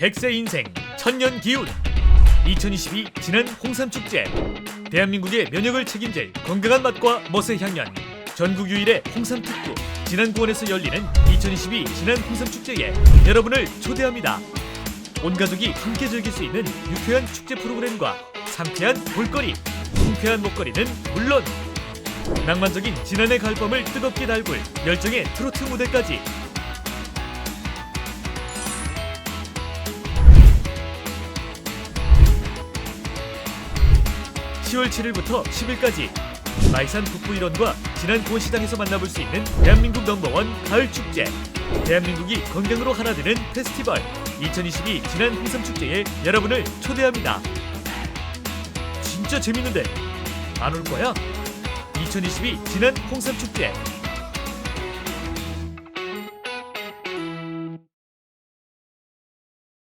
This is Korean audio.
100세 인생 천년 기운. 2022 지난 홍삼축제. 대한민국의 면역을 책임질 건강한 맛과 멋의 향연. 전국 유일의 홍삼특구. 진안공원에서 열리는 2022 지난 홍삼축제에 여러분을 초대합니다. 온 가족이 함께 즐길 수 있는 유쾌한 축제 프로그램과 상쾌한 볼거리 통쾌한 먹거리는 물론 낭만적인 지난해 가을밤을 뜨겁게 달굴 열정의 트로트 무대까지 10월 7일부터 10일까지 마이산 북부 일원과 진안 고시장에서 만나볼 수 있는 대한민국 넘버원 가을 축제 대한민국이 건강으로 하나 되는 페스티벌 2022 진안 홍삼 축제에 여러분을 초대합니다. 진짜 재밌는데 안 올 거야? 2022 진안 홍삼 축제